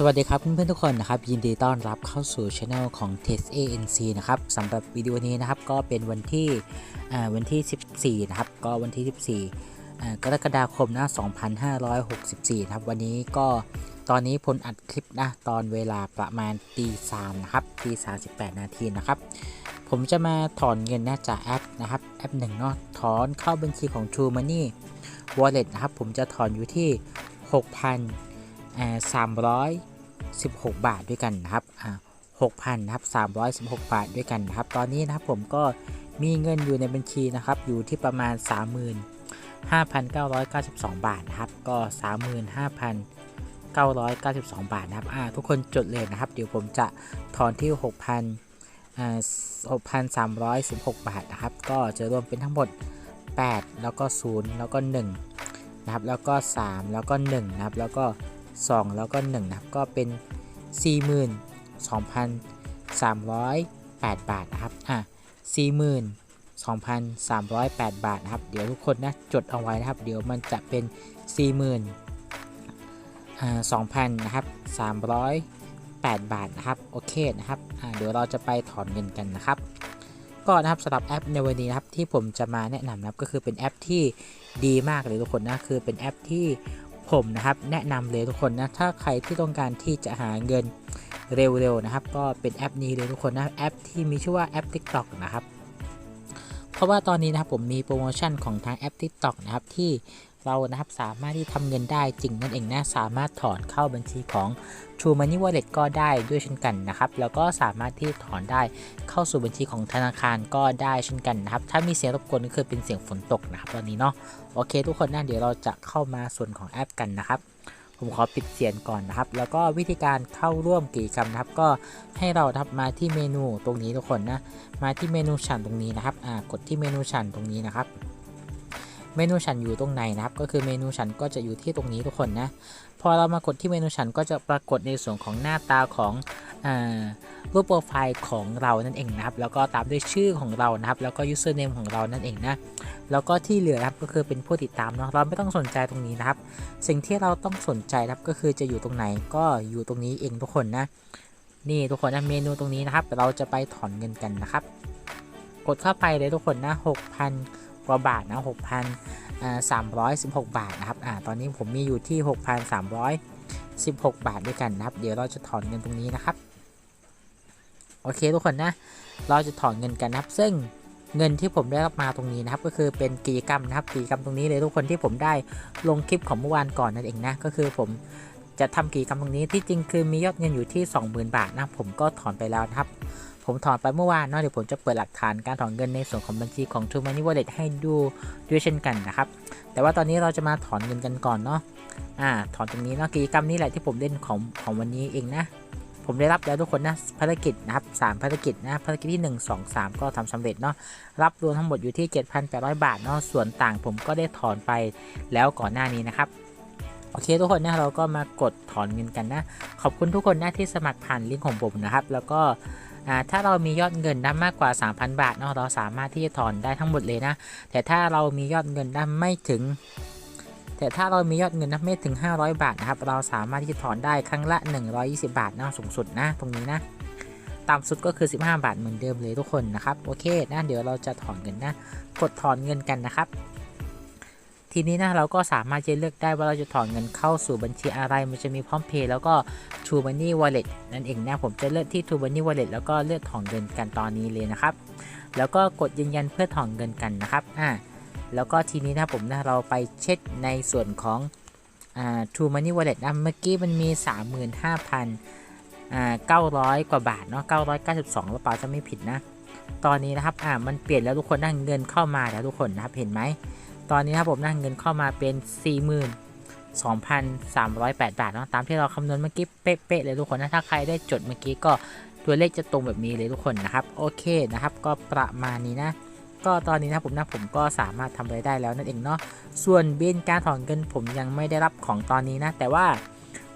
สวัสดีครับเพื่อนๆทุกคนนะครับยินดีต้อนรับเข้าสู่ช anel ของ Test ANC นะครับสำหรับวิดีโอนี้นะครับก็เป็นวันที่วันที่ 14 นะครับ ก็วันที่ 14อ่กรกฎาคมนะ2564 นะครับ วันนี้ก็ตอนนี้พลอัดคลิปนะตอนเวลาประมาณตีสามนะครับตี38นาทีนะครับ ผมจะมาถอนเงินนะจากแอปนะครับแอปหนึ่งเนาะถอนเข้าบัญชีของ True Money Wallet นะครับ ผมจะถอนอยู่ที่ 6,000 สามร้อยสิบหกบาทด้วยกันนะครับอ่าหกพันนะครับสามร้อยสิบหกบาทด้วยกันนะครับ ตอนนี้นะครับผมก็มีเงินอยู่ในบัญชีนะครับ อยู่ที่ประมาณสามหมื่นห้าพันเก้าร้อยเก้าสิบสองบาทนะครับ ก็สามหมื่นห้าพันเก้าร้อยเก้าสิบสองบาทนะครับอ่าทุกคนจดเลยนะครับ เดี๋ยวผมจะถอนที่หกพันอ่าหกพันสามร้อยสิบหกบาทนะครับ ก็จะรวมเป็นทั้งหมด8แล้วก็0แล้วก็1นะครับ แล้วก็3แล้วก็1นะครับ แล้วก็ 2 แล้วก็ 1 นะครับ ก็เป็น 42,308 บาทนะครับ อะ 42,308 บาทนะครับ เดี๋ยวทุกคนนะจดเอาไว้นะครับ เดี๋ยวมันจะเป็น 40,000อ่า2,000 นะครับ 308 บาทนะครับ โอเคนะครับ อ่าเดี๋ยวเราจะไปถอนเงินกันนะครับก็นะครับสำหรับแอปในวันนี้นะครับที่ผมจะมาแนะนำนะครับก็คือเป็นแอปที่ดีมากเลยทุกคนนะคือเป็นแอปที่ ผมนะครับแนะนำเลยทุกคนนะถ้าใครที่ต้องการที่จะหาเงินเร็วๆนะครับ ก็เป็นแอปนี้เลยทุกคนนะแอปที่มีชื่อว่าแอป TikTok นะครับ เพราะว่าตอนนี้นะครับผมมีโปรโมชั่นของทางแอป TikTok นะครับที่ เรานะครับสามารถที่ทำเงินได้จริงนั่นเองนะสามารถถอนเข้าบัญชีของ True Money Wallet ก็ได้ด้วยเช่นกันนะครับแล้วก็สามารถที่ถอนได้เข้าสู่บัญชีของธนาคารก็ได้เช่นกันนะครับถ้ามีเสียงรบกวนก็คือเป็นเสียงฝนตกนะครับตอนนี้เนาะโอเค ทุกคนนะเดี๋ยวเราจะเข้ามาส่วนของแอปกันนะครับผมขอปิดเสียงก่อนนะครับ แล้วก็วิธีการเข้าร่วมกิจกรรมนะครับ ก็ให้เราทับมาที่เมนูตรงนี้ทุกคนนะ มาที่เมนูฉันตรงนี้นะครับ อ่ากดที่เมนูฉันตรงนี้นะครับ เมนูฉันอยู่ตรงไหนนะครับ ก็คือเมนูฉันก็จะอยู่ที่ตรงนี้ทุกคนนะ พอเรามากดที่เมนูฉันก็จะปรากฏในส่วนของหน้าตาของรูปโปรไฟล์ของเรานั่นเองนะครับ แล้วก็ตามด้วยชื่อของเรานะครับ แล้วก็ username ของเรานั่นเองนะ แล้วก็ที่เหลือนะครับก็คือเป็นผู้ติดตามเนาะ เราไม่ต้องสนใจตรงนี้นะครับ สิ่งที่เราต้องสนใจนะครับก็คือจะอยู่ตรงไหนก็อยู่ตรงนี้เองทุกคนนะ นี่ทุกคนนะเมนูตรงนี้นะครับ เราจะไปถอนเงินกันนะครับ กดเข้าไปเลยทุกคนนะ6,000 กว่าบาทนะ6,316บาทนะครับอ่าตอนนี้ผมมีอยู่ที่6,316บาทด้วยกันนะครับ เดี๋ยวเราจะถอนเงินตรงนี้นะครับ โอเคทุกคนนะ เราจะถอนเงินกันนะครับ ซึ่งเงินที่ผมได้รับมาตรงนี้นะครับ ก็คือเป็นกิจกรรมนะครับกิจกรรมตรงนี้เลยทุกคนที่ผมได้ลงคลิปของเมื่อวานก่อนนั่นเองนะ ก็คือผมจะทำกิจกรรมตรงนี้ที่จริงคือมียอดเงินอยู่ที่ 20,000 บาทนะผมก็ถอนไปแล้วนะครับ ผมถอนไปเมื่อวานเนาะเดี๋ยวผมจะเปิดหลักฐานการถอนเงินในส่วนของบัญชีของ True Money Wallet ให้ดูด้วยเช่นกันนะครับ แต่ว่าตอนนี้เราจะมาถอนเงินกันก่อนเนาะอ่าถอนตรงนี้เนาะกิจกรรมนี้แหละที่ผมเล่นของของวันนี้เองนะ ผมได้รับแล้วทุกคนนะภารกิจนะครับ3ภารกิจนะภารกิจที่ 1 2 3 ก็ทำสำเร็จเนาะรับรวมทั้งหมดอยู่ที่ 7,800 บาทเนาะส่วนต่างผมก็ได้ถอนไปแล้วก่อนหน้านี้นะครับโอเคทุกคนนะเราก็มากดถอนเงินกันนะ ขอบคุณทุกคนนะที่สมัครผ่านลิงก์ของผมนะครับ แล้วก็ ถ้าเรามียอดเงินได้มากกว่า 3,000 บาทเนาะเราสามารถที่จะถอนได้ทั้งหมดเลยนะ แต่ถ้าเรามียอดเงินได้ไม่ถึง แต่ถ้าเรามียอดเงินนะไม่ถึง 500 บาทนะครับ เราสามารถที่จะถอนได้ครั้งละ 120 บาทนะสูงสุดนะ ตรงนี้นะต่ำสุดก็คือ 15 บาทเหมือนเดิมเลยทุกคนนะครับ โอเคนะ เดี๋ยวเราจะถอนเงินนะ กดถอนเงินกันนะครับ ทีนี้นะเราก็สามารถจะเลือกได้ว่าเราจะถอนเงินเข้าสู่บัญชีอะไร มันจะมีพร้อมเพย์แล้วก็ True Money Wallet นั่นเองนะผมจะเลือกที่ True Money Wallet แล้วก็เลือกถอนเงินกันตอนนี้เลยนะครับ แล้วก็กดยืนยันเพื่อถอนเงินกันนะครับอ่าแล้วก็ทีนี้นะผมนะเราไปเช็คในส่วนของอ่า True Money Wallet นะเมื่อกี้มันมี 35,000อ่า900 กว่าบาทเนาะ992หรือเปล่าจะไม่ผิดนะตอนนี้นะครับ อ่า มันเปลี่ยนแล้วทุกคนนะเงินเข้ามาแล้วทุกคนนะครับ เห็นไหม ตอนนี้นะครับผมนะเงินเข้ามาเป็น 42,308 บาทเนาะตามที่เราคำนวณเมื่อกี้เป๊ะๆเลยทุกคนนะถ้าใครได้จดเมื่อกี้ก็ตัวเลขจะตรงแบบนี้เลยทุกคนนะครับโอเคนะครับก็ประมาณนี้นะก็ตอนนี้นะผมนะผมก็สามารถทำอะไรได้แล้วนั่นเองเนาะส่วนบินการถอนเงินผมยังไม่ได้รับของตอนนี้นะ แต่ว่า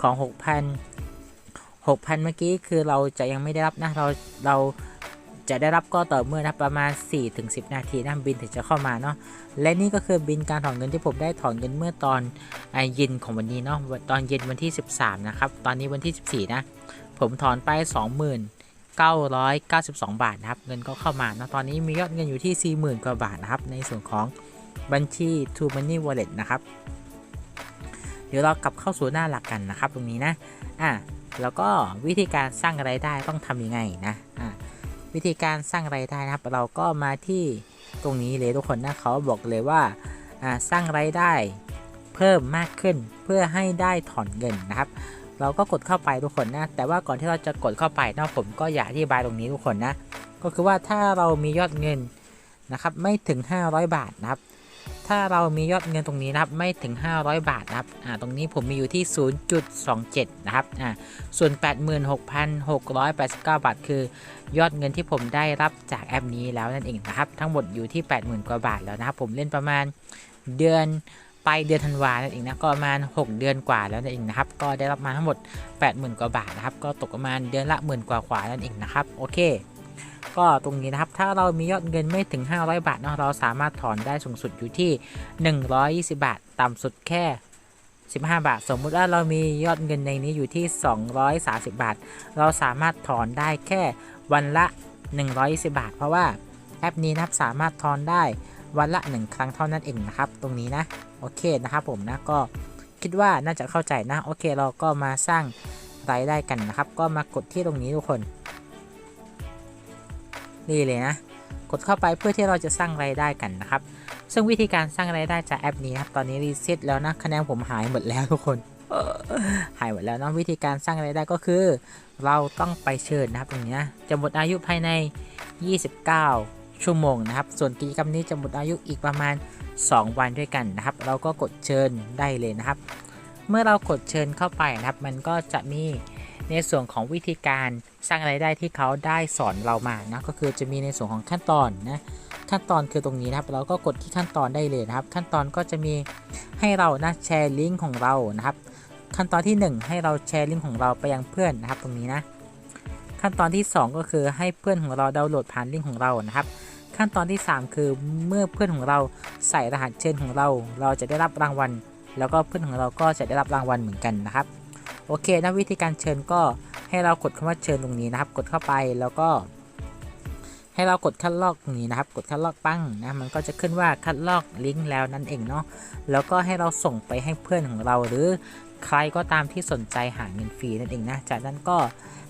ของ 6,000 6,000 เมื่อกี้คือเราจะยังไม่ได้รับนะเราเรา จะได้รับก็ต่อเมื่อนะประมาณ 4-10 นาทีนะบินถึงจะเข้ามาเนาะและนี่ก็คือบินการถอนเงินที่ผมได้ถอนเงินเมื่อตอนเย็นของวันนี้เนาะตอนเย็นวันที่ 13 นะครับ ตอนนี้วันที่ 14 นะ ผมถอนไป 2992 บาทนะครับ เงินก็เข้ามานะตอนนี้มียอดเงินอยู่ที่ 40,000 กว่าบาทนะครับ ในส่วนของบัญชี t o Money Wallet นะครับ เดี๋ยวเรากลับเข้าสู่หน้าหลักกันนะครับ ตรงนี้นะอะแล้วก็วิธีการสร้างไรายได้ต้องทำยังไงนะ วิธีการสร้างไรายได้นะครับ เราก็มาที่ตรงนี้เลยทุกคนนะเขาบอกเลยว่าอ่าสร้างไรายได้เพิ่มมากขึ้นเพื่อให้ได้ถอนเงินนะครับ เราก็กดเข้าไปทุกคนนะ แต่ว่าก่อนที่เราจะกดเข้าไปนะผมก็อยากอธิบายตรงนี้ทุกคนนะ ก็คือว่าถ้าเรามียอดเงินนะครับไม่ถึง 500 บาทนะครับ ถ้าเรามียอดเงินตรงนี้นะครับไม่ถึง 500 บาทนะครับอ่าตรงนี้ผมมีอยู่ที่ 0.27 นะครับอ่าส่วน 86,689 บาท คือยอดเงินที่ผมได้รับจากแอปนี้แล้วนั่นเองนะครับ ทั้งหมดอยู่ที่ 80,000 กว่าบาทแล้วนะครับ ผมเล่นประมาณเดือนไปเดือนธันวานั่นเองนะก็ประมาณ 6 เดือนกว่าแล้วนั่นเองนะครับ ก็ได้รับมาทั้งหมด 80,000 กว่าบาทนะครับ ก็ตกประมาณเดือนละหมื่นกว่ากว่านั่นเองนะครับ โอเค ก็ตรงนี้นะครับ ถ้าเรามียอดเงินไม่ถึง 500 บาทเนาะเราสามารถถอนได้สูงสุดอยู่ที่ 120 บาท ต่ำสุดแค่ 15 บาท สมมุติว่าเรามียอดเงินในนี้อยู่ที่ 230 บาท เราสามารถถอนได้แค่วันละ 120 บาท เพราะว่าแอปนี้นะครับสามารถถอนได้วันละ 1 ครั้งเท่านั้นเองนะครับ ตรงนี้นะโอเคนะครับผมนะก็คิดว่าน่าจะเข้าใจนะโอเคเราก็มาสร้างรายได้กันนะครับ ก็มากดที่ตรงนี้ทุกคน นี่เลยนะ กดเข้าไปเพื่อที่เราจะสร้างรายได้กันนะครับ ซึ่งวิธีการสร้างรายได้จากแอปนี้ครับตอนนี้รีเซ็ตแล้วนะคะแนนผมหายหมดแล้วทุกคนหายหมดแล้วนะวิธีการสร้างรายได้ก็คือ เราต้องไปเชิญนะครับตรงนี้จะหมดอายุภายใน 29 ชั่วโมงนะครับ ส่วนกิจกรรมนี้จะหมดอายุอีกประมาณ 2 วันด้วยกันนะครับ เราก็กดเชิญได้เลยนะครับ เมื่อเรากดเชิญเข้าไปนะครับ มันก็จะมี ในส่วนของวิธีการสร้างรายได้ที่เขาได้สอนเรามานะก็คือจะมีในส่วนของขั้นตอนนะขั้นตอนคือตรงนี้นะครับ เราก็กดที่ขั้นตอนได้เลยนะครับ ขั้นตอนก็จะมีให้เรานะแชร์ลิงก์ของเรานะครับ ขั้นตอนที่ 1 ให้เราแชร์ลิงก์ของเราไปยังเพื่อนนะครับ ตรงนี้นะ ขั้นตอนที่ 2 ก็คือให้เพื่อนของเราดาวน์โหลดผ่านลิงก์ของเรานะครับ ขั้นตอนที่ 3 คือเมื่อเพื่อนของเราใส่รหัสเชิญของเรา เราจะได้รับรางวัล แล้วก็เพื่อนของเราก็จะได้รับรางวัลเหมือนกันนะครับ โอเคนะวิธีการเชิญก็ให้เรากดคำว่าเชิญตรงนี้นะครับ กดเข้าไปแล้วก็ ให้เรากดคัดลอกตรงนี้นะครับ กดคัดลอกปั้งนะมันก็จะขึ้นว่าคัดลอกลิงก์แล้วนั่นเองเนาะแล้วก็ให้เราส่งไปให้เพื่อนของเราหรือใครก็ตามที่สนใจหาเงินฟรีนั่นเองนะจากนั้นก็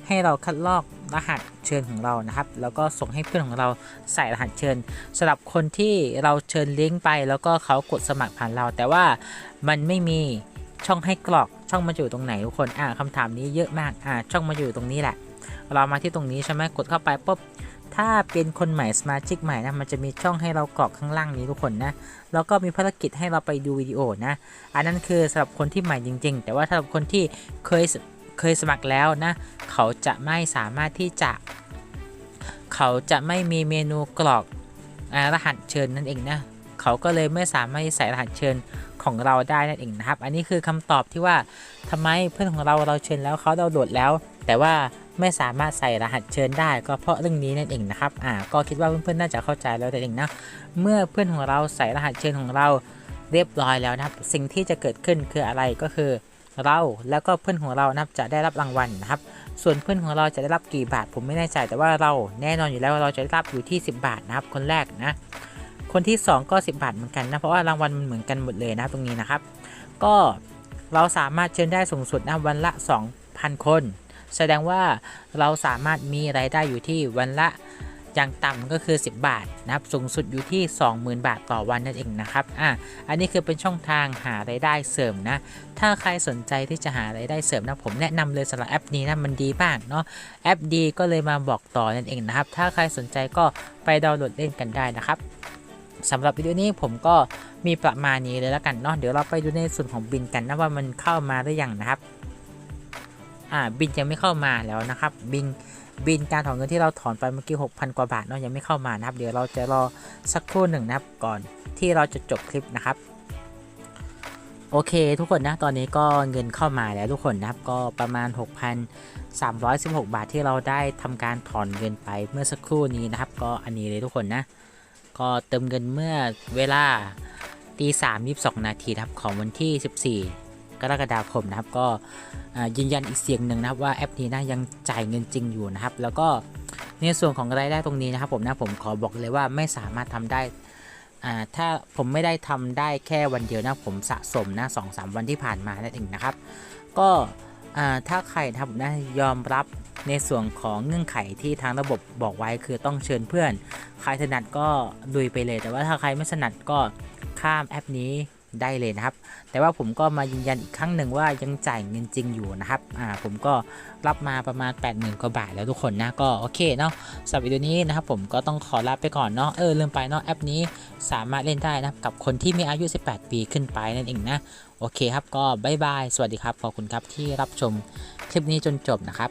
ให้เราคัดลอกรหัสเชิญของเรานะครับ แล้วก็ส่งให้เพื่อนของเราใส่รหัสเชิญสำหรับคนที่เราเชิญลิงก์ไป แล้วก็เขากดสมัครผ่านเรา แต่ว่ามันไม่มีช่องให้กรอก ช่องมาอยู่ตรงไหนทุกคนอ่าคำถามนี้เยอะมากอ่าช่องมาอยู่ตรงนี้แหละ เรามาที่ตรงนี้ใช่ไหมกดเข้าไปปุ๊บถ้าเป็นคนใหม่สมาชิกใหม่นะมันจะมีช่องให้เรากรอกข้างล่างนี้ทุกคนนะแล้วก็มีภารกิจให้เราไปดูวิดีโอนะ อันนั้นคือสำหรับคนที่ใหม่จริง ๆ แต่ว่าสำหรับคนที่เคยเคยสมัครแล้วนะ เขาจะไม่สามารถที่จะ เขาจะไม่มีเมนูกรอกรหัสเชิญนั่นเองนะ เขาก็เลยไม่สามารถใส่รหัสเชิญของเราได้นั่นเองนะครับ อันนี้คือคำตอบที่ว่าทำไมเพื่อนของเราเราเชิญแล้วเขาดาวน์โหลดแล้ว แต่ว่าไม่สามารถใส่รหัสเชิญได้ ก็เพราะเรื่องนี้นั่นเองนะครับ อ่า ก็คิดว่าเพื่อนๆน่าจะเข้าใจแล้วแต่เองนะ เมื่อเพื่อนของเราใส่รหัสเชิญของเราเรียบร้อยแล้วนะครับ สิ่งที่จะเกิดขึ้นคืออะไรก็คือเราแล้วก็เพื่อนของเรานะครับจะได้รับรางวัลนะครับ ส่วนเพื่อนของเราจะได้รับกี่บาท ผมไม่แน่ใจแต่ว่าเราแน่นอนอยู่แล้วว่าเราจะได้รับอยู่ที่ 10 บาทนะครับคนแรกนะ คนที่ 2 ก็ 10 บาทเหมือนกันนะเพราะว่ารางวัลมันเหมือนกันหมดเลยนะตรงนี้นะครับ ก็เราสามารถเชิญได้สูงสุดนะวันละ 2,000 คน แสดงว่าเราสามารถมีรายได้อยู่ที่วันละอย่างต่ำก็คือ 10 บาทนะครับสูงสุดอยู่ที่ 20,000 บาทต่อวันนั่นเองนะครับอะอันนี้คือเป็นช่องทางหารายได้เสริมนะ ถ้าใครสนใจที่จะหารายได้เสริมนะผมแนะนำเลยสำหรับแอปนี้นะมันดีมากเนาะแอปดีก็เลยมาบอกต่อนั่นเองนะครับ ถ้าใครสนใจก็ไปดาวน์โหลดเล่นกันได้นะครับ สำหรับวิดีโอนี้ผมก็มีประมาณนี้เลยแล้วกันเนาะเดี๋ยวเราไปดูในส่วนของบินกันนะว่ามันเข้ามาหรือยังนะครับอ่าบินยังไม่เข้ามาแล้วนะครับ บินบินการถอนเงินที่เราถอนไปเมื่อกี้6,000 กว่าบาทเนาะยังไม่เข้ามานะครับ เดี๋ยวเราจะรอสักครู่หนึ่งนะครับก่อนที่เราจะจบคลิปนะครับ โอเค ทุกคนนะตอนนี้ก็เงินเข้ามาแล้วทุกคนนะครับก็ประมาณ 6,316 บาทที่เราได้ทำการถอนเงินไปเมื่อสักครู่นี้นะครับ ก็อันนี้เลยทุกคนนะ ก็เติมเงินเมื่อเวลาตีสามยี่สองนาทีครับของวันที่ 14 กรกฎาคมนะครับ ก็ยืนยันอีกเสียงหนึ่งนะครับว่าแอปนี้นะยังจ่ายเงินจริงอยู่นะครับ แล้วก็ในส่วนของรายได้ตรงนี้นะครับผมนะผมขอบอกเลยว่าไม่สามารถทำได้อ่าถ้าผมไม่ได้ทำได้แค่วันเดียวนะผมสะสมนะสองสามวันที่ผ่านมานั่นเองนะครับ ก็อ่าถ้าใครนะครับผมนะยอมรับ ในส่วนของเงื่อนไขที่ทางระบบบอกไว้คือต้องเชิญเพื่อน ใครถนัดก็ลุยไปเลย แต่ว่าถ้าใครไม่ถนัดก็ข้ามแอปนี้ได้เลยนะครับ แต่ว่าผมก็มายืนยันอีกครั้งหนึ่งว่ายังจ่ายเงินจริงอยู่นะครับ อ่า ผมก็รับมาประมาณ 80,000กว่าบาทแล้วทุกคนนะ ก็โอเคเนาะสำหรับวิดีโอนี้นะครับผมก็ต้องขอลาไปก่อนเนาะ เออลืมไปเนาะแอปนี้สามารถเล่นได้นะกับคนที่มีอายุ 18 ปีขึ้นไปนั่นเองนะ โอเคครับ ก็บายบาย สวัสดีครับ ขอบคุณครับที่รับชมคลิปนี้จนจบนะครับ